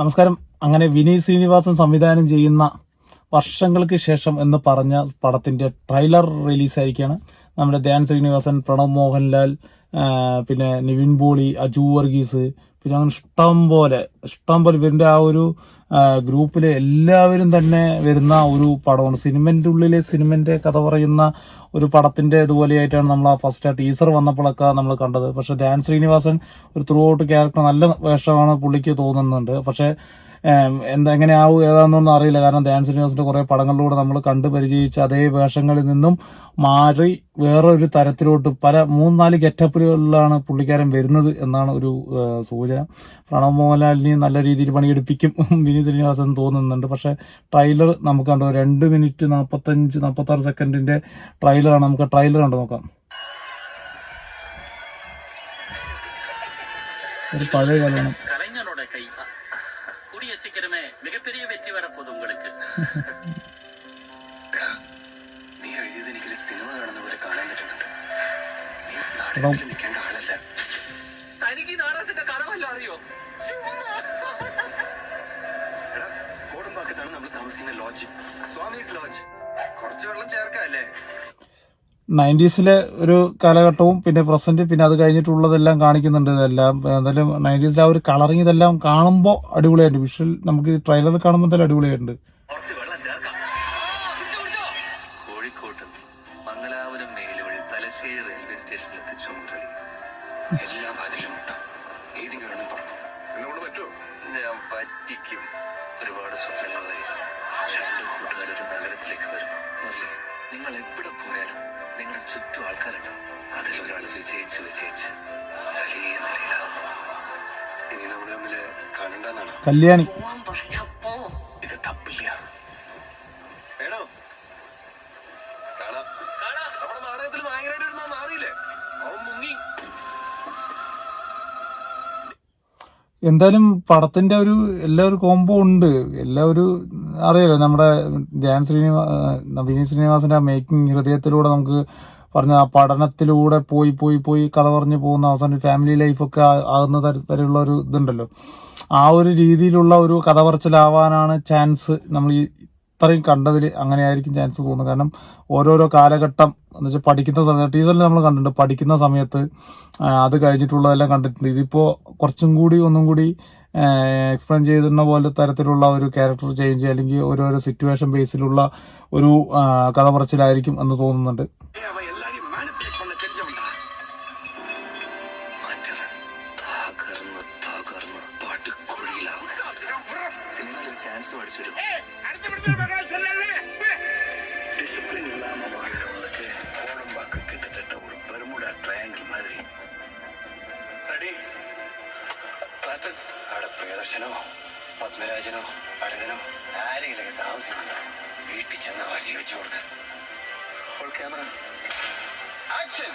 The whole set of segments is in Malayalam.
നമസ്കാരം. അങ്ങനെ വിനീത് ശ്രീനിവാസൻ സംവിധാനം ചെയ്യുന്ന വർഷങ്ങൾക്ക് ശേഷം എന്ന് പറഞ്ഞ പടത്തിന്റെ ട്രെയിലർ റിലീസായിരിക്കുകയാണ്. നമ്മുടെ ധ്യാൻ ശ്രീനിവാസൻ പ്രണവ് മോഹൻലാൽ പിന്നെ നിവിൻ പോളി അജു വർഗീസ് പിന്നെ അങ്ങനെ ഇഷ്ടം പോലെ ഇഷ്ടം പോലെ ഇവരുടെ ആ ഒരു ഗ്രൂപ്പിലെ എല്ലാവരും തന്നെ വരുന്ന ഒരു പടമാണ്. സിനിമന്റെ ഉള്ളിലെ സിനിമന്റെ കഥ പറയുന്ന ഒരു പടത്തിന്റെ ഇതുപോലെയായിട്ടാണ് നമ്മൾ ആ ഫസ്റ്റ് ആ ടീസർ വന്നപ്പോഴൊക്കെ നമ്മൾ കണ്ടത്. പക്ഷെ ധ്യാൻ ശ്രീനിവാസൻ ഒരു ത്രൂ ഔട്ട് ക്യാരക്ടർ നല്ല വേഷമാണ് പുള്ളിക്ക് തോന്നുന്നുണ്ട്. പക്ഷെ എന്താ എങ്ങനെ ആവും ഏതാണെന്നൊന്നും അറിയില്ല. കാരണം ധ്യാൻ ശ്രീനിവാസിന്റെ കുറേ പടങ്ങളിലൂടെ നമ്മൾ കണ്ടു പരിചയിച്ച അതേ വേഷങ്ങളിൽ നിന്നും മാറി വേറൊരു തരത്തിലോട്ട് പല മൂന്ന് നാല് ഗെറ്റപ്പിലുകളിലാണ് പുള്ളിക്കാരൻ വരുന്നത് എന്നാണ് ഒരു സൂചന. പ്രണവ് മോഹൻലാലിനെ നല്ല രീതിയിൽ പണിയെടുപ്പിക്കും വിനീത് ശ്രീനിവാസൻ തോന്നുന്നുണ്ട്. പക്ഷേ ട്രെയിലർ നമുക്ക് കണ്ടോ? രണ്ട് മിനിറ്റ് നാൽപ്പത്തഞ്ച് നാൽപ്പത്താറ് സെക്കൻഡിന്റെ ട്രെയിലറാണ്. നമുക്ക് ട്രെയിലർ കണ്ടു നോക്കാം. ഒരു പഴയ കാലമാണ് கூடிய சீக்கிரமே மிகப்பெரிய வெற்றி வரப்போகுது உங்களுக்கு നീ എഴുതിയത് എനിക്കൊരു സിനിമ കാണുന്ന പോലെ കാണാൻ പറ്റുന്നുണ്ട് നീ നാടകത്തിൽ നിൽക്കേണ്ട ആളല്ല തനിക്ക് ഈ നാടകത്തിന്റെ കഥ വല്ലതും അറിയോ എടാ കോടമ്പാക്കത്താണ് നമ്മൾ താമസിക്കുന്ന ലോഡ്ജ് സ്വാമീസ് ലോഡ്ജ് കുറച്ച് വെള്ളം ചേർക്കല്ലേ നയന്റീസിലെ ഒരു കാലഘട്ടവും പിന്നെ പ്രസന്റ് പിന്നെ അത് കഴിഞ്ഞിട്ടുള്ളതെല്ലാം കാണിക്കുന്നുണ്ട് ഇതെല്ലാം. എന്തായാലും നയന്റീസിലെ ആ ഒരു കളറിങ് ഇതെല്ലാം കാണുമ്പോൾ അടിപൊളിയായിട്ട്. വിഷ്വൽ നമുക്ക് ട്രെയിലർ കാണുമ്പോൾ തന്നെ അടിപൊളിയായിട്ടുണ്ട്. എല്ലാ വാതിലും ഏതെങ്കിലും തുറക്കും. എന്നോട് പറ്റുമോ ഞാൻ പറ്റിക്കും ഒരുപാട് സ്വപ്നങ്ങളായി രണ്ട് കൂട്ടുകാരൊരു നഗരത്തിലേക്ക് വരും മുരളി നിങ്ങൾ എവിടെ പോയാലും നിങ്ങളുടെ ചുറ്റും ആൾക്കാരുണ്ടാവും അതിലൊരാൾ വിജയിച്ച് വിജയിച്ച് വലിയ നിലയിലാവും ഇനി നമ്മൾ കാണണ്ടെന്നാണോ? കല്യാണി. പോവാൻ എന്തായാലും പടത്തിന്റെ ഒരു എല്ലാ ഒരു കോംബോ ഉണ്ട്. എല്ലാ ഒരു അറിയാലോ നമ്മുടെ ധ്യാൻ ശ്രീനിവാ വിനീത് ശ്രീനിവാസന്റെ ആ മേക്കിംഗ് ഹൃദയത്തിലൂടെ നമുക്ക് പറഞ്ഞ ആ പഠനത്തിലൂടെ പോയി പോയി പോയി കഥ പറഞ്ഞു പോകുന്ന അവസാനം ഫാമിലി ലൈഫൊക്കെ ആകുന്ന തരത്തിലുള്ള ഒരു ഇതുണ്ടല്ലോ. ആ ഒരു രീതിയിലുള്ള ഒരു കഥ പറച്ചിലാവാനാണ് ചാൻസ് നമ്മൾ ഈ അത്രയും കണ്ടതിൽ അങ്ങനെ ആയിരിക്കും ചാൻസ് തോന്നുന്നത്. കാരണം ഓരോരോ കാലഘട്ടം എന്ന് വെച്ചാൽ പഠിക്കുന്ന സമയത്ത് ടീച്ചറിൽ നമ്മൾ കണ്ടിട്ടുണ്ട് പഠിക്കുന്ന സമയത്ത് അത് കഴിഞ്ഞിട്ടുള്ളതെല്ലാം കണ്ടിട്ടുണ്ട്. ഇതിപ്പോൾ കുറച്ചും കൂടി ഒന്നും കൂടി എക്സ്പ്ലെയിൻ ചെയ്തിരുന്ന പോലെ തരത്തിലുള്ള ഒരു ക്യാരക്ടർ ചേഞ്ച് അല്ലെങ്കിൽ ഓരോരോ സിറ്റുവേഷൻ ബേസിലുള്ള ഒരു കഥ പറച്ചിലായിരിക്കും എന്ന് തോന്നുന്നുണ്ട്. ചാൻസ് പഠിച്ചു டிசிப்ளின் இல்லாம வாழ்றவங்களுக்கு கோடம்பாக்கம் கிட்டத்தட்ட ஒரு பெருமுடா ட்ரையாங்கிள் மாதிரி റെഡി പാറ്റേൺ അവിടെ പ്രിയദർശനോ പത്മരാജനോ ഭരതനോ ആരെങ്കിലൊക്കെ താമസിക്കുന്നുണ്ടോ വീട്ടിൽ ചെന്ന് വാശി വെച്ചു കൊടുക്ക ഹോൾ ക്യാമറ ആക്ഷൻ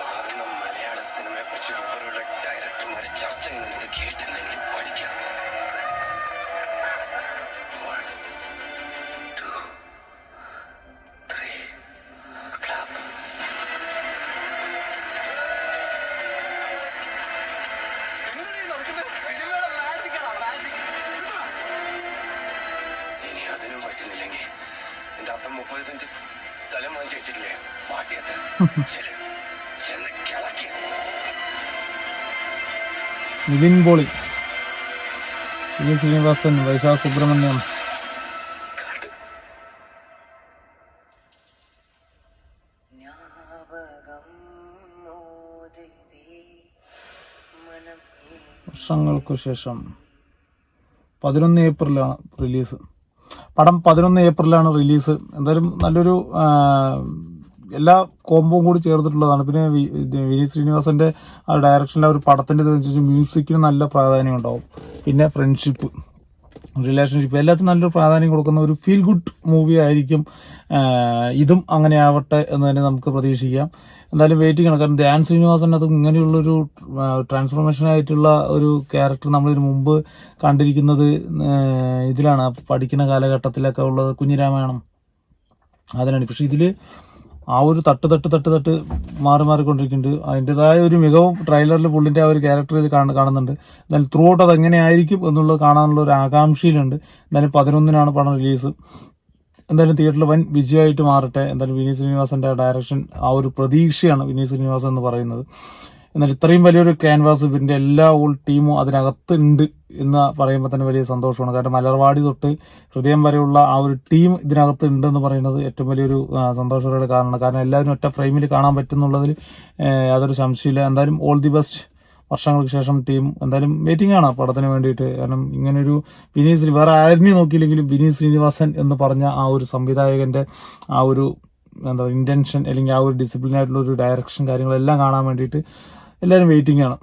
മാറുന്ന മലയാള സിനിമയെ കുറിച്ച് ഇവരുടെ ഡയറക്ടർമാര് ചർച്ച ചെയ്യുന്നത് കേട്ടില്ലെങ്കിൽ പഠിക്കാം മുപ്പത് സെന്റ് സ്ഥലം വാങ്ങിച്ചു വെച്ചിട്ടില്ലേ പാട്ടിയത്ത് ശരി. ചെന്ന് കിളക്കി. നിവിൻ പോളി. വിനീത് ശ്രീനിവാസൻ വൈശാഖ സുബ്രഹ്മണ്യം. വർഷങ്ങൾക്കു ശേഷം പതിനൊന്ന് ഏപ്രിലാണ് റിലീസ്. പടം പതിനൊന്ന് ഏപ്രിലാണ് റിലീസ്. എന്തായാലും നല്ലൊരു എല്ലാ കോമ്പവും കൂടി ചേർത്തിട്ടുള്ളതാണ്. പിന്നെ വിനീത് ശ്രീനിവാസന്റെ ആ ഡയറക്ഷനിലെ ഒരു പടത്തിന്റെ മ്യൂസിക്കിന് നല്ല പ്രാധാന്യം ഉണ്ടാവും. പിന്നെ ഫ്രണ്ട്ഷിപ്പ് റിലേഷൻഷിപ്പ് എല്ലാത്തിനും നല്ലൊരു പ്രാധാന്യം കൊടുക്കുന്ന ഒരു ഫീൽ ഗുഡ് മൂവി ആയിരിക്കും ഇതും അങ്ങനെ ആവട്ടെ എന്ന് തന്നെ നമുക്ക് പ്രതീക്ഷിക്കാം. എന്തായാലും വെയിറ്റിംഗ് ആണ് കാരണം ധ്യാൻ ശ്രീനിവാസൻ അത് ഇങ്ങനെയുള്ളൊരു ട്രാൻസ്ഫോർമേഷൻ ആയിട്ടുള്ള ഒരു ക്യാരക്ടർ നമ്മൾ ഇതിനു മുമ്പ് കണ്ടിരിക്കുന്നത് ഇതിലാണ്. പഠിക്കുന്ന കാലഘട്ടത്തിലൊക്കെ ഉള്ളത് കുഞ്ഞിരാമായണം. അതിനാണ് പക്ഷെ ഇതിൽ ആ ഒരു തട്ട് തട്ട് തട്ട് തട്ട് മാറി മാറിക്കൊണ്ടിരിക്കുന്നുണ്ട്. അതിന്റെതായ ഒരു മികവും ട്രെയിലറിൽ പുള്ളിന്റെ ആ ഒരു ക്യാരക്ടർ ഇതിൽ കാണ കാണുന്നുണ്ട്. എന്നാലും ത്രൂ ഔട്ട് അത് എങ്ങനെയായിരിക്കും എന്നുള്ളത് കാണാനുള്ള ഒരു ആകാംക്ഷയിലുണ്ട്. എന്തായാലും പതിനൊന്നിനാണ് പടം റിലീസ് എന്തായാലും തിയേറ്ററിൽ വൻ വിജയമായിട്ട് മാറട്ടെ. എന്തായാലും വിനീത് ശ്രീനിവാസന്റെ ഡയറക്ഷൻ ആ ഒരു പ്രതീക്ഷയാണ് വിനീത് ശ്രീനിവാസൻ എന്ന് പറയുന്നത്. എന്നാൽ ഇത്രയും വലിയൊരു ക്യാൻവാസ് ഇവരിന്റെ എല്ലാ ഓൾ ടീമും അതിനകത്ത് ഉണ്ട് എന്ന് പറയുമ്പോൾ തന്നെ വലിയ സന്തോഷമാണ്. കാരണം മലർവാടി തൊട്ട് ഹൃദയം വരെയുള്ള ആ ഒരു ടീം ഇതിനകത്ത് ഉണ്ടെന്ന് പറയുന്നത് ഏറ്റവും വലിയൊരു സന്തോഷകരമായ കാരണമാണ്. കാരണം എല്ലാവരും ഒറ്റ ഫ്രെയിമിൽ കാണാൻ പറ്റുന്നുള്ളതിൽ യാതൊരു സംശയമില്ല എന്തായാലും ഓൾ ദി ബെസ്റ്റ് വർഷങ്ങൾക്ക് ശേഷം ടീം എന്തായാലും വെയിറ്റിംഗ് ആണ് പടത്തിന് വേണ്ടിയിട്ട്. കാരണം ഇങ്ങനൊരു വിനീത് വേറെ ആരിനെ നോക്കിയില്ലെങ്കിലും വിനീത് ശ്രീനിവാസൻ എന്ന് പറഞ്ഞ ആ ഒരു സംവിധായകന്റെ ആ ഒരു എന്താ ഇന്റൻഷൻ അല്ലെങ്കിൽ ആ ഒരു ഡിസിപ്ലിൻ ആയിട്ടുള്ള ഒരു ഡയറക്ഷൻ കാര്യങ്ങളെല്ലാം കാണാൻ വേണ്ടിയിട്ട് എല്ലാവരും വെയിറ്റിംഗ് ആണ്.